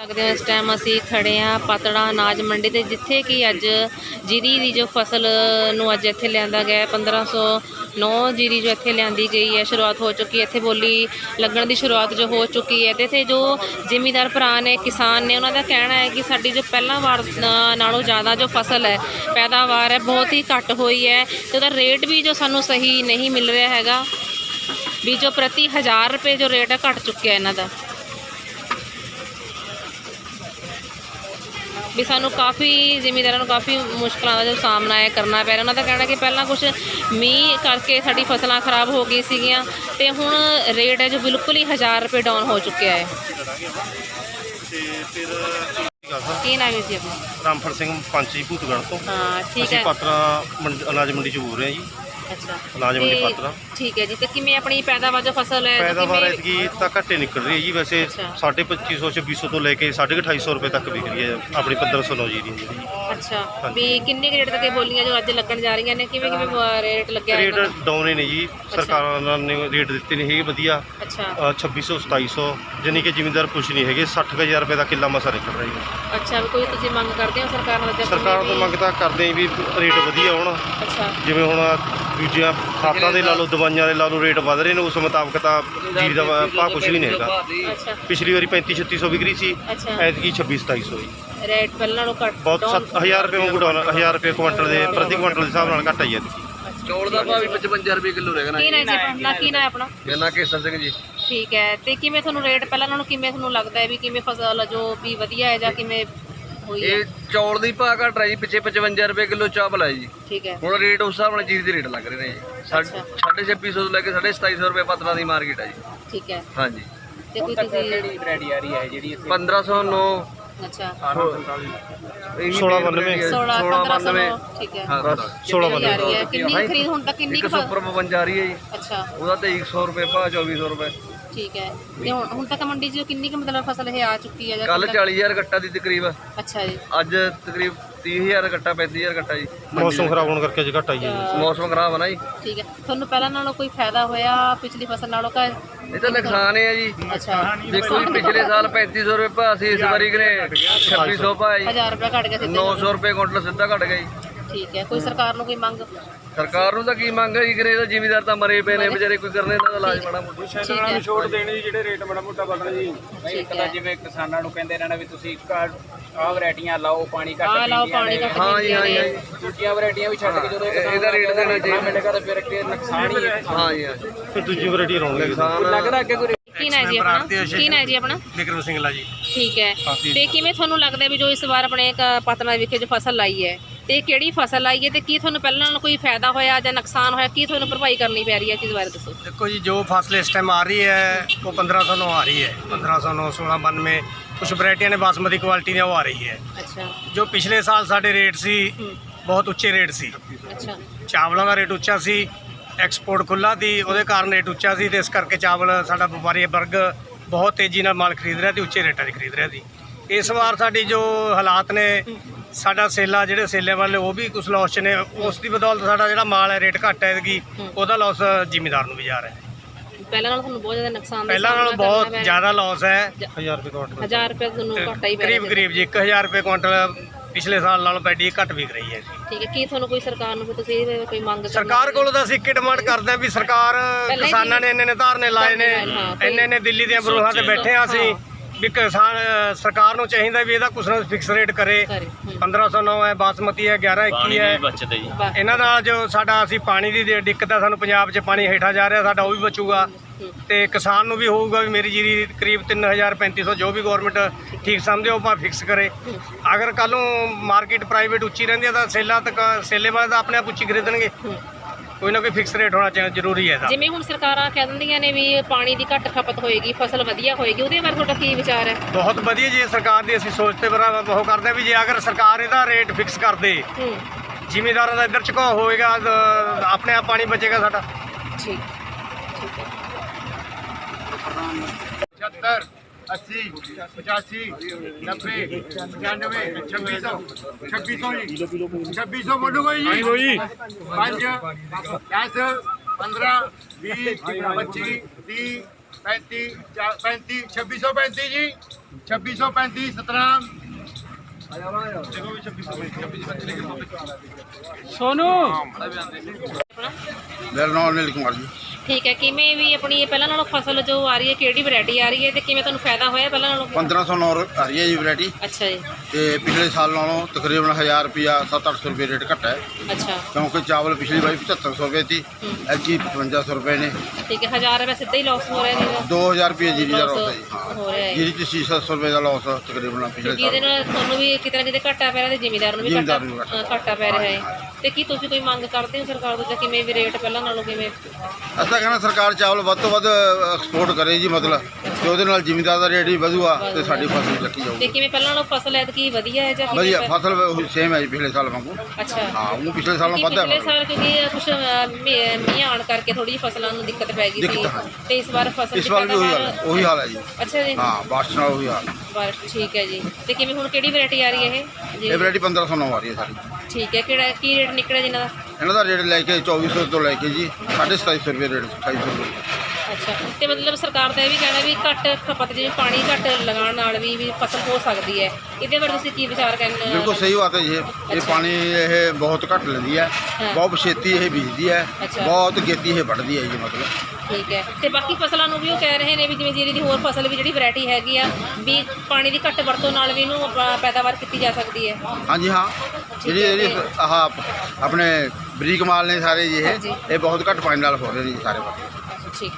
ਸਕਦੇ ਹੋ। ਇਸ ਟਾਈਮ ਅਸੀਂ ਖੜੇ ਆ ਪਤੜਾ ਅਨਾਜ ਮੰਡੀ ਤੇ, ਜਿੱਥੇ ਕਿ ਅੱਜ ਜੀਰੀ ਦੀ ਜੋ ਫਸਲ ਨੂੰ ਅੱਜ ਇੱਥੇ ਲਿਆਂਦਾ ਗਿਆ ਹੈ। 1509 ਜੀਰੀ ਜੋ ਇੱਥੇ ਲਿਆਂਦੀ ਗਈ ਹੈ। ਸ਼ੁਰੂਆਤ ਹੋ ਚੁੱਕੀ ਹੈ। ਇੱਥੇ ਬੋਲੀ ਲੱਗਣ ਦੀ ਸ਼ੁਰੂਆਤ ਜੋ ਹੋ ਚੁੱਕੀ ਹੈ ਤੇ ਇੱਥੇ ਜੋ ਜ਼ਿਮੀਦਾਰ ਭਰਾ ਨੇ, ਕਿਸਾਨ ਨੇ, ਉਹਨਾਂ ਦਾ ਕਹਿਣਾ ਹੈ ਕਿ ਸਾਡੀ ਜੋ ਪਹਿਲਾਂ ਵਾਰ ਨਾਲੋਂ ਜ਼ਿਆਦਾ ਜੋ ਫਸਲ ਹੈ, ਪੈਦਾਵਾਰ ਹੈ, ਬਹੁਤ ਹੀ ਘੱਟ ਹੋਈ ਹੈ ਤੇ ਉਹਦਾ ਰੇਟ ਵੀ ਜੋ ਸਾਨੂੰ ਸਹੀ ਨਹੀਂ ਮਿਲ ਰਿਹਾ ਹੈਗਾ, ਵੀ ਜੋ ਪ੍ਰਤੀ 1000 ਰੁਪਏ ਜੋ ਰੇਟ ਹੈ, ਘਟ ਚੁੱਕਿਆ ਇਹਨਾਂ ਦਾ। ਵੀ ਸਾਨੂੰ ਕਾਫੀ ਜ਼ਿਮੀਂਦਾਰਾਂ ਨੂੰ ਕਾਫੀ ਮੁਸ਼ਕਲਾਂ ਦਾ ਜੋ ਸਾਹਮਣਾ ਹੈ ਕਰਨਾ ਪੈ ਰਿਹਾ। ਉਹਨਾਂ ਦਾ ਕਹਿਣਾ ਕਿ ਪਹਿਲਾਂ ਕੁਝ ਮੀਂਹ ਕਰਕੇ ਸਾਡੀ ਫਸਲਾਂ ਖਰਾਬ ਹੋ ਗਈ ਸੀਗੀਆਂ ਤੇ ਹੁਣ ਰੇਟ ਹੈ ਜੋ ਬਿਲਕੁਲ ਹੀ 1000 ਰੁਪਏ ਡਾਊਨ ਹੋ ਚੁੱਕਿਆ ਹੈ। ਤੇ ਫਿਰ ਕੀ ਨਾਮ ਹੈ ਜੀ ਆਪਣਾ? ਰਾਮਫੜ ਸਿੰਘ ਪੰਚੀ ਭੂਤਗੜ੍ਹ ਤੋਂ। ਹਾਂ ਠੀਕ ਅਸੀਂ ਹੈ। ਪਾਤਰਾ ਮੰਡ- ਅਨਾਜ ਮੰਡੀ ਚ ਬੋਲ ਰਹੇ ਹਾਂ ਜੀ। ਅੱਛਾ। ਅਨਾਜ ਮੰਡੀ ਤੇ ਪਾਤਰਾ। ਠੀਕ ਹੈ ਜੀ ਤੇ ਕਿਵੇਂ ਆਪਣੀ ਪੈਦਾਵਾਰ ਜੋ ਫਸਲ ਹੈ ਪੈਦਾਵਾਰ ਕਿਵੇਂ- ਐਤਕੀ ਤਾਂ ਘੱਟੇ ਨਿਕਲ ਰਹੀ ਹੈ ਜੀ ਵੈਸੇ। ਅੱਛਾ। 2500 2600 ਤੋਂ ਲੈ ਕੇ 250 ਰੁਪਏ ਤੱਕ ਵਿਕ ਰਹੀ ਹੈ ਆਪਣੀ 1509 ਜੀ ਦੀ। ਜਿਹੜੀ ਅੱਛਾ। ਵੀ ਕਿੰਨੇ ਕੁ ਰੇਟ ਤੱਕ ਇਹ ਬੋਲੀਆਂ ਜੋ ਅੱਜ ਲੱਗਣ ਜਾ ਰਹੀਆਂ ਨੇ? ਕਿਵੇਂ ਕਿਵੇਂ ਰੇਟ ਲੱਗਿਆ ਰੇਟ ਇਹਨਾਂ ਦਾ? ਡਾਊਨ ਹੀ ਨੇ ਜੀ। ਸਰਕਾਰਾਂ ਨੇ ਰੇਟ ਦਿੱਤੇ ਨਹੀਂ ਹੈਗੇ ਵਧੀਆ। ਅੱਛਾ। ਅ, 2600 2700 ਜਾਨੀ ਕਿ ਜ਼ਿਮੀਂਦਾਰ ਕੁਛ ਨਹੀਂ ਹੈਗੇ। 60000 ਰੁਪਏ ਦਾ ਕਿੱਲਾ ਮਸਾ ਨਿਕਲ ਰਿਹਾ ਜੀ। ਅੱਛਾ ਵੀ ਕੋਈ ਤੁਸੀਂ ਮੰਗ ਕਰਦੇ ਹੋ ਸਰਕਾਰ ਨਾਲ ਜਾਂ ਸਰਕਾਰ ਤੋਂ? ਮੰਗ ਤਾਂ ਕਰਦੇ ਹਾਂ ਵੀ ਰੇਟ ਵਧੀਆ ਹੋਣ। ਅੱਛਾ। ਜਿਵੇਂ ਹੁਣ ਦੂਜੀਆਂ ਖਾਦਾਂ ਦੇ ਲਾ ਲਓ ਦਵਾਈਆਂ ਦੇ ਲਾ ਲਓ ਰੇਟ ਵਧ ਰਹੇ ਨੇ ਉਸ ਮੁਤਾਬਕ ਤਾਂ ਜੀਰੀ ਦਾ ਭਾਅ ਕੁਛ ਵੀ ਨਹੀਂ ਹੈਗਾ। ਅੱਛਾ। ਪਿਛਲੀ ਵਾਰੀ 35 3600 ਵਿਕ ਰਹੀ ਸੀ ਅੱਛਾ। ਐਤਕੀ 26 2700 ਜੀ। ਰੇਟ ਪਹਿਲਾਂ ਨਾਲੋਂ ਘੱਟ ਬਹੁਤ down- 7000 ਰੁਪਏ ਡਾਊਨ 1000 ਰੁਪਏ ਕੁਇੰਟਲ ਦੇ ਪ੍ਰਤੀ ਕੁਇੰਟਲ ਦੇ ਹਿਸਾਬ ਨਾਲ ਘਟ ਆਈ ਐਤਕੀ। ਚੌਲ ਦਾ ਭਾਅ ਵੀ 55 ਰੁਪਏ ਕਿਲੋ ਰਹਿ ਕੀ ਨਾ ਜੀ। ਆਪਣਾ? ਕੀ ਨਾ ਆਪਣਾ? ਮੇਰਾ ਨਾਂ ਕੇਸਰ ਸਿੰਘ ਜੀ। ਠੀਕ ਹੈ ਤੇ ਕਿਵੇਂ ਤੁਹਾਨੂੰ ਰੇਟ ਪਹਿਲਾਂ ਨਾਲੋਂ ਕਿਵੇਂ ਤੁਹਾਨੂੰ ਲੱਗਦਾ ਹੈ ਵੀ ਕਿਵੇਂ ਫਸਲ ਜੋ ਵੀ ਵਧੀਆ ਹੈ ਜਾਂ ਕਿਵੇਂ ਹੋਈ ਹੈ ਇਹ ਚੌਲ ਦੀ ਭਾਅ ਘਟ ਰਿਹਾ ਜੀ ਪਿੱਛੇ 55 ਰੁਪਏ ਕਿਲੋ ਚਾਵਲ ਹੈ ਜੀ। ਠੀਕ ਹੈ। ਹੁਣ ਰੇਟ ਉਸ ਹਿਸਾਬ ਨਾਲ ਚੀਜ਼ ਦੇ ਰੇਟ ਲੱਗ ਰਹੇ ਨੇ ਜੀ। ਸਾਢੇ 2600 ਤੋਂ ਲੈ ਕੇ 2750 ਰੁਪਏ ਪਤਲਾ ਦੀ ਮਾਰਕੀਟ ਹੈ ਜੀ। ਠੀਕ ਹੈ। ਹਾਂਜੀ। ਤੇ ਕੋਈ ਤੁਸੀਂ ਵੈਰਾਈਟੀ ਆ ਰਹੀ ਹੈ ਜਿਹੜੀ 1509 ਅੱਛਾ। 1692 16 1500 ਠੀਕ ਹੈ। ਹਾਂ ਸੋਲਾਂ ਕਿੰਨੀ ਆ ਰਹੀ ਹੈ? ਕਿੰਨੀ ਹਾਂਜੀ। ਖਰੀਦ? ਹੁਣ ਤੱਕ ਕਿੰਨੀ ਇੱਕ ਕੁ ਫ- ਸੁਪਰ 52 ਆ ਰਹੀ ਹੈ ਜੀ। ਅੱਛਾ। ਉਹਦਾ ਤੇ 100 ਰੁਪਏ ਭਾਅ 2400 ਰੁਪਏ। ਠੀਕ ਹੈ। ਤੇ ਹੁਣ ਹੁਣ ਤੱਕ ਮੰਡੀ 'ਚ ਕਿੰਨੀ ਕੁ ਮਤਲਬ ਫਸਲ ਇਹ ਆ ਚੁੱਕੀ ਹੈ ਜਾਂ ਕੱਲ ਕਿੰਨਾ- 40000 ਗੱਟਾ ਦੀ ਤਕਰੀਬ। ਅੱਛਾ ਜੀ। ਅੱਜ ਤਕਰੀਬ 30000 ਗੱਟਾ 35000 ਗੱਟਾ ਜੀ। ਮੌਸਮ ਖਰਾਬ ਹੋਣ ਕਰਕੇ ਅੱਜ ਘਟ ਆਈ ਹੈ। ਜੀ। ਮੌਸਮ ਖਰਾਬ ਹੈ ਨਾ ਜੀ। ਠੀਕ ਹੈ। ਤੁਹਾਨੂੰ ਪਹਿਲਾਂ ਨਾਲੋਂ ਕੋਈ ਫਾਇਦਾ ਹੋਇਆ ਪਿਛਲੀ ਫਸਲ ਨਾਲੋਂ ਕਾ ਇਹ ਤਾਂ ਨੁਕਸਾਨ ਹੈ ਜੀ। ਅੱਛਾ। ਦੇਖੋ ਜੀ ਪਿਛਲੇ ਸਾਲ 3500 ਰੁਪਏ ਭਾਅ ਸੀ ਇਸ ਵਾਰੀ ਕਿਨੇ 2600 ਭਾਅ ਜੀ। 1000 ਰੁਪਏ ਘਟ ਗਿਆ ਸਿੱਧੇ 900 ਰੁਪਏ ਕੁਇੰਟਲ ਸਿੱਧਾ ਘਟ ਗਿਆ ਜੀ। ਠੀਕ ਹੈ ਕੋਈ ਸਰਕਾਰ ਨੂੰ ਕੋਈ ਮੰਗ? ਸਰਕਾਰ ਨੂੰ ਤਾਂ ਕੀ ਮੰਗ ਹੈ ਜੀ ਕਰੇ ਤਾਂ ਜ਼ਿਮੀਦਾਰ ਤਾਂ ਮਰੇ ਪਏ ਨੇ ਵਿਚਾਰੇ ਕੋਈ ਕਰਨੇ ਇਹਨਾਂ ਦਾ ਇਲਾਜ ਮਾੜਾ ਮੋਟਾ। ਠੀਕ ਹੈ। ਛੋਟ ਦੇਣੀ ਜੀ ਜਿਹੜੇ ਰੇਟ ਬੜਾ ਮੋਟਾ ਵਧਣਾ ਜੀ। ਇੱਕ ਤਾਂ ਜਿਵੇਂ ਕਿਸਾਨਾਂ ਨੂੰ ਕਹਿੰਦੇ ਰਹਿਣਾ ਵੀ ਤੁਸੀਂ ਆਹ ਵੈਰਾਈਟੀਆਂ ਲਾਓ ਪਾਣੀ ਘੱਟ ਆ ਲਾਓ ਪੀਂਦੀਆਂ ਪਾਣੀ ਨੇ। ਘੱਟ ਹਾਂ ਜੀ ਹਾਂ ਜੀ ਹਾਂ ਜੀ। ਪੀਂਦੀਆਂ ਦੂਜੀਆਂ ਵੈਰਾਈਟੀਆਂ ਵੀ ਛੱਡ ਕੇ ਜਦੋਂ ਇਹ- ਇਹਦਾ ਰੇਟ ਦੇਣਾ ਚਾਹੀਦਾ। ਮਿਲੇਗਾ ਤਾਂ ਫਿਰ ਕਿ ਨੁਕਸਾਨ ਹੀ ਹੈ। ਹਾਂ ਜੀ ਹਾਂ ਜੀ। ਫਿਰ ਦੂਜੀ ਵੈਰਾਈਟੀ ਲਾਉਣਗੇ ਨੁਕਸਾਨ ਲੱਗਦਾ ਅੱਗੇ ਕੋਈ ਕੀ ਨਾ ਜੀ ਆਪਣਾ? ਕੀ ਨਾ ਜੀ ਆਪਣਾ? ਵਿਕਰਮ ਸਿੰਘਲਾ ਜੀ। ਠੀਕ ਹੈ। ਤੇ ਕਿਵੇਂ ਤੁਹਾਨੂੰ ਲੱਗਦਾ ਵੀ ਜੋ ਇਸ ਵਾਰ ਆਪਣੇ ਇੱਕ ਪਤਨਾ ਵਿਖੇ ਜੋ ਫਸਲ ਲਾਈ ਹੈ ਤੇ ਕਿਹੜੀ ਫਸਲ ਆਈ ਹੈ ਤੇ ਕੀ ਤੁਹਾਨੂੰ ਪਹਿਲਾਂ ਨਾਲ ਕੋਈ ਫਾਇਦਾ ਹੋਇਆ ਜਾਂ ਨੁਕਸਾਨ ਹੋਇਆ ਕੀ ਤੁਹਾਨੂੰ ਭਰਪਾਈ ਕਰਨੀ ਪੈ ਰਹੀ ਹੈ ਚੀਜ਼ ਬਾਰੇ ਦੱਸੋ। ਦੇਖੋ ਜੀ ਜੋ ਫਸਲ ਇਸ ਟਾਈਮ ਆ ਰਹੀ ਹੈ ਉਹ 1500 ਨੂੰ ਆ ਰਹੀ ਹੈ। 1509 1692 ਕੁਝ ਵੈਰਾਈਟੀਆਂ ਨੇ ਬਾਸਮਤੀ ਕੁਆਲਿਟੀ ਦੀਆਂ ਉਹ ਆ ਰਹੀ ਹੈ। ਅੱਛਾ। ਜੋ ਪਿਛਲੇ ਸਾਲ ਸਾਡੇ ਰੇਟ ਸੀ ਬਹੁਤ ਉੱਚੇ ਰੇਟ ਸੀ। ਅੱਛਾ। ਚਾਵਲਾਂ ਦਾ ਰੇਟ ਉੱਚਾ ਸੀ ਐਕਸਪੋਰਟ ਖੁੱਲਾ ਦੀ ਉਹਦੇ ਕਾਰਨ ਰੇਟ ਉੱਚਾ ਸੀ ਤੇ ਇਸ ਕਰਕੇ ਚਾਵਲ ਸਾਡਾ ਵਪਾਰੀ ਵਰਗ ਬਹੁਤ ਤੇਜ਼ੀ ਨਾਲ ਮਾਲ ਖਰੀਦ ਰਿਹਾ ਤੇ ਉੱਚੇ ਰੇਟਾਂ 'ਤੇ ਖਰੀਦ ਰਿਹਾ ਸੀ। ਇਸ ਵਾਰ ਸਾਡੀ ਜੋ ਹਾਲਾਤ ਨੇ ਸਾਡਾ ਸੇਲਾ ਜਿਹੜੇ ਸੇਲੇ ਵਾਲੇ ਉਹ ਵੀ ਕੁਝ ਲਾਸ 'ਚ ਨੇ। ਉਸ ਦੀ ਬਦੌਲਤ ਸਾਡਾ ਜਿਹੜਾ ਮਾਲ ਹੈ ਰੇਟ ਘੱਟ ਹੈ ਕਿ ਉਹਦਾ ਲਾਸ ਜ਼ਿਮੀਦਾਰ ਨੂੰ ਵੀ ਜਾ ਰਿਹਾ ਹੈ। ਪਹਿਲਾਂ ਨਾਲੋਂ ਤੁਹਾਨੂੰ ਬਹੁਤ ਜ਼ਿਆਦਾ ਨੁਕਸਾਨ ਦਾ ਪਹਿਲਾਂ ਨਾਲੋਂ ਬਹੁਤ ਜ਼ਿਆਦਾ ਲਾਸ ਹੈ। 1000 ਰੁਪਏ ਕੁਇੰਟਲ 1000 ਰੁਪਏ ਤੁਹਾਨੂੰ ਘਾਟਾ ਹੀ ਪੈ ਕਰੀਬ ਰਿਹਾ। ਕਰੀਬ ਜੀ 1000 ਰੁਪਏ ਕੁਇੰਟਲ ਪਿਛਲੇ ਸਾਲ ਨਾਲੋਂ ਪੈਡੀ ਘੱਟ ਵਿਕ ਰਹੀ ਹੈ ਠੀਕ ਹੈ ਕੀ ਤੁਹਾਨੂੰ ਕੋਈ ਸਰਕਾਰ ਨੂੰ ਕੋਈ ਤੁਸੀਂ ਇਹਦੇ ਕੋਈ ਮੰਗ ਸਰਕਾਰ ਕੋਲੋਂ ਤਾਂ ਅਸੀਂ ਇੱਕ ਡਿਮਾਂਡ ਕਰਦੇ ਹਾਂ ਵੀ ਸਰਕਾਰ ਕਿਸਾਨਾਂ ਨੇ ਇੰਨੇ ਨੇ ਧਾਰਨੇ ਲਾਏ ਨੇ ਇੰਨੇ ਨੇ ਦਿੱਲੀ ਦੀਆਂ ਬਰੂਹਾਂ ਤੇ ਬੈਠੇ ਆ ਅਸੀਂ। ਵੀ ਕਿਸਾਨ ਸਰਕਾਰ ਨੂੰ ਚਾਹੀਦਾ ਵੀ ਇਹਦਾ ਕੁਛ ਨਾ ਫਿਕਸ ਰੇਟ ਕਰੇ ਕਰੇ ਹੂੰ। 1509 ਹੈ ਬਾਸਮਤੀ ਹੈ 1121 ਹੈ। ਇਹਨਾਂ ਦਾ ਜੋ ਸਾਡਾ ਅਸੀਂ ਪਾਣੀ ਦੀ ਦਿੱਕਤ ਹੈ ਸਾਨੂੰ ਪੰਜਾਬ 'ਚ ਪਾਣੀ ਹੇਠਾਂ ਜਾ ਰਿਹਾ ਸਾਡਾ ਉਹ ਵੀ ਬਚੂਗਾ। ਤੇ ਕਿਸਾਨ ਨੂੰ ਵੀ ਹੋਊਗਾ ਵੀ ਮੇਰੀ ਜੀਰੀ ਕਰੀਬ 3000 3500 ਜੋ ਵੀ ਗਵਰਨਮੈਂਟ ਠੀਕ ਸਮਝੇ ਉਹ ਪਾ ਫਿਕਸ ਕਰੇ ਅਗਰ ਕੱਲ ਨੂੰ ਮਾਰਕੀਟ ਪ੍ਰਾਈਵੇਟ ਉੱਚੀ ਰਹਿੰਦੀ ਹੈ ਤਾਂ ਸੇਲਾ ਤੱਕ ਸੇਲੇ ਵਾਲੇ ਤਾਂ ਆਪਣੇ ਆਪ ਉੱਚੀ ਖਰੀਦਣਗੇ। ਕੋਈ ਨਾ ਕੋਈ ਫਿਕਸ ਰੇਟ ਹੋਣਾ ਚਾਹੀਦਾ ਜ਼ਰੂਰੀ ਹੈ ਜਿਵੇਂ ਹੁਣ ਸਰਕਾਰਾਂ ਕਹਿ ਦਿੰਦੀਆਂ ਨੇ ਵੀ ਪਾਣੀ ਦੀ ਘੱਟ ਖਪਤ ਹੋਏਗੀ ਫਸਲ ਵਧੀਆ ਹੋਏਗੀ ਉਹਦੇ ਬਾਰੇ ਤੁਹਾਡਾ ਕੀ ਵਿਚਾਰ ਹੈ? ਬਹੁਤ ਵਧੀਆ ਜੀ ਸਰਕਾਰ ਦੀ ਅਸੀਂ ਸੋਚ ਤੇ ਬਰਾਬਰ ਉਹ ਕਰਦੇ ਵੀ ਜੇ ਅਗਰ ਸਰਕਾਰ ਇਹਦਾ ਰੇਟ ਫਿਕਸ ਕਰ ਦੇ ਹੂੰ। ਜ਼ਿਮੀਦਾਰਾਂ ਦਾ ਇੱਧਰ ਝੁਕਾਅ ਹੋਏਗਾ ਆਪਣੇ ਆਪ ਪਾਣੀ ਬਚੇਗਾ ਸਾਡਾ। ਠੀਕ। ਠੀਕ ਹੈ। अस्सी पचासी नब्बे पचानवे छब्बी सौ छब्बी सौ जी छब्बी सौ बोलो कोई पाँच दस पंद्रह बीस पच्चीस तीस पैंतीस पैंतीस छब्बीस सौ पैंतीस जी। छब्बीस सौ पैंतीस सत्रह सोनू। मेरा नाम अनिल कुमार जी। ਠੀਕ ਹੈ ਕਿਵੇਂ ਵੀ ਆਪਣੀ ਇਹ ਪਹਿਲਾਂ ਨਾਲੋਂ ਫਸਲ ਜੋ ਆ ਰਹੀ ਹੈ ਕਿਹੜੀ ਵੈਰਾਈਟੀ ਆ ਰਹੀ ਹੈ ਤੇ ਕਿਵੇਂ ਤੁਹਾਨੂੰ ਫਾਇਦਾ ਹੋਇਆ ਪਹਿਲਾਂ ਨਾਲੋਂ? 1509 ਆ ਰਹੀ ਹੈ ਜੀ ਵੈਰਾਈਟੀ ਅੱਛਾ ਜੀ। ਤੇ ਪਿਛਲੇ ਸਾਲ ਨਾਲੋਂ ਤਕਰੀਬਨ 1000 ਰੁਪਿਆ 7-800 ਰੁਪਏ ਰੇਟ ਘਟਾ ਹੈ ਅੱਛਾ। ਕਿਉਂਕਿ ਚਾਵਲ ਪਿਛਲੀ ਵਾਰੀ 7500 ਰੁਪਏ ਸੀ ਐਤਕੀ 5500 ਰੁਪਏ ਨੇ। ਠੀਕ ਹੈ 1000 ਰੁਪਏ ਸਿੱਧਾ ਹੀ ਲਾਸ ਹੋ ਰਿਹਾ ਨਹੀਂ 2000 ਰੁਪਏ ਜੀਰੀ ਦਾ ਲੋਸ ਹੈ ਜੀ। ਹਾਂ ਰਿਹਾ ਹੈ। ਜੀਰੀ ਚ 600 ਰੁਪਏ ਦਾ ਲੋਸ ਤਕਰੀਬਨ ਪਿਛਲੇ ਸਾਲ। ਨਾਲ ਤੁਹਾਨੂੰ ਵੀ ਕਿਤੇ ਨਾ ਕਿਤੇ ਘਾਟਾ ਪੈ ਰਿਹਾ ਤੇ ਜ਼ਿਮੀਦਾਰ ਨੂੰ ਵੀ ਘਾਟਾ ਪੈ ਰਿਹਾ ਹੈ। ਤੇ ਕੀ ਤੁਸੀਂ ਕੋਈ ਮੰਗ ਕਰਦੇ ਹੋ ਸਰਕਾਰ ਤੋਂ ਜਾਂ ਕਿਵੇਂ ਵੀ ਰੇਟ ਪਹਿਲਾਂ ਨਾਲੋਂ ਕਿਵੇਂ? ਅਸੀਂ ਤਾਂ ਕਹਿੰਦਾ ਸਰਕਾਰ ਚਾਵਲ ਵੱਧ ਤੋਂ ਵੱਧ ਐਕਸਪੋਰਟ ਕਰੇ ਜੀ ਮਤਲਬ ਤੇ ਉਹਦੇ ਨਾਲ ਜ਼ਿਮੀਂਦਾਰ ਦਾ ਰੇਟ ਵੀ ਵਧੂਗਾ ਤੇ ਸਾਡੀ ਫਸਲ ਚੱਕੀ ਤੇ ਜਾਊਗੀ ਕਿਵੇਂ ਪਹਿਲਾਂ ਨਾਲੋਂ ਫਸਲ ਐਤਕੀ ਵਧੀਆ ਹੈ ਜਾਂ ਕਿਵੇਂ ਵਧੀਆ ਫਸਲ ਉਹੀ ਸੇਮ ਹੈ ਜੀ ਪਿਛਲੇ ਸਾਲ ਵਾਂਗੂ। ਅੱਛਾ। ਹਾਂ ਉਹ ਪਿਛਲੇ ਸਾਲ ਨਾਲੋਂ ਵੱਧ ਹੈ ਪਿਛਲੇ ਸਾਲ ਕਿਉਂਕਿ ਕੁਝ ਮੀਂਹ ਆਉਣ ਕਰਕੇ ਥੋੜੀ ਜਿਹੀ ਫਸਲਾਂ ਨੂੰ ਦਿੱਕਤ ਪੈ ਗਈ ਸੀ। ਦਿੱਕਤ ਹੈ। ਤੇ ਇਸ ਵਾਰ ਫਸਲ ਇਸ ਦੀ ਵਾਰ ਵੀ ਉਹੀ ਹਾਲ ਪੈਦਾਵਾਰ- ਹੈ ਉਹੀ ਹਾਲ ਹੈ ਜੀ। ਅੱਛਾ ਜੀ। ਹਾਂ ਬਾਰਿਸ਼ ਨਾਲ ਉਹੀ ਹਾਲ। ਬਸ ਠੀਕ ਹੈ ਜੀ। ਤੇ ਕਿਵੇਂ ਹੁਣ ਕਿਹੜੀ ਵੈਰਾਈਟੀ ਆ ਰਹੀ ਹੈ ਇਹ? ਇਹ ਵੈਰਾਈਟੀ 1509 ਆ ਰਹੀ ਹੈ ਸਾਡੀ ਠੀਕ ਹੈ ਕਿਹੜਾ ਕੀ ਰੇਟ ਨਿਕਲਿਆ ਜਿਨ੍ਹਾਂ ਦਾ ਇਹਨਾਂ ਦਾ ਰੇਟ ਲੈ ਕੇ 2400 ਤੋਂ ਲੈ ਕੇ ਜੀ 2750 ਰੁਪਏ ਰੇਟ 2800 ਰੁਪਏ ਅੱਛਾ ਤੇ ਮਤਲਬ ਸਰਕਾਰ ਦਾ ਇਹ ਵੀ ਕਹਿਣਾ ਵੀ ਘੱਟ ਖਪਤ ਜਿਵੇਂ ਪਾਣੀ ਘੱਟ ਲਗਾਉਣ ਨਾਲ ਵੀ ਵੀ ਫਸਲ ਹੋ ਸਕਦੀ ਹੈ ਇਹਦੇ ਬਾਰੇ ਤੁਸੀਂ ਕੀ ਵਿਚਾਰ ਕਰਨ ਬਿਲਕੁਲ ਸਹੀ ਬਾਤ ਹੈ ਜੀ ਇਹ। ਇਹ ਪਾਣੀ ਇਹ ਬਹੁਤ ਘੱਟ ਲੈਂਦੀ ਹੈ ਹਾਂ। ਬਹੁਤ ਛੇਤੀ ਇਹ ਬੀਜਦੀ ਹੈ ਅੱਛਾ। ਬਹੁਤ ਗੇਤੀ ਇਹ ਵੱਢਦੀ ਹੈ ਜੀ ਮਤਲਬ ਠੀਕ ਹੈ। ਤੇ ਬਾਕੀ ਫਸਲਾਂ ਨੂੰ ਵੀ ਉਹ ਕਹਿ ਰਹੇ ਨੇ ਵੀ ਜਿਵੇਂ ਜੀਰੀ ਦੀ ਹੋਰ ਫਸਲ ਵੀ ਜਿਹੜੀ ਵੈਰਾਈਟੀ ਹੈਗੀ ਆ ਵੀ ਪਾਣੀ ਦੀ ਘੱਟ ਵਰਤੋਂ ਨਾਲ ਵੀ ਇਹਨੂੰ ਪੈਦਾਵਾਰ ਕੀਤੀ ਜਾ ਸਕਦੀ ਹੈ। ਹਾਂਜੀ ਹਾਂ। ਜਿਹੜੀ ਹੈ, ਜਿਹੜੀ ਆਹ ਆਪਣੇ ਬਰੀਕ ਮਾਲ ਨੇ ਸਾਰੇ ਜੀ ਇਹ ਹਾਂਜੀ। ਇਹ ਬਹੁਤ ਘੱਟ ਪਾਣੀ ਨਾਲ ਹੋ ਰਹੇ ਨੇ ਜੀ ਸਾਰੇ ਪਾਸੇ। ਠੀਕ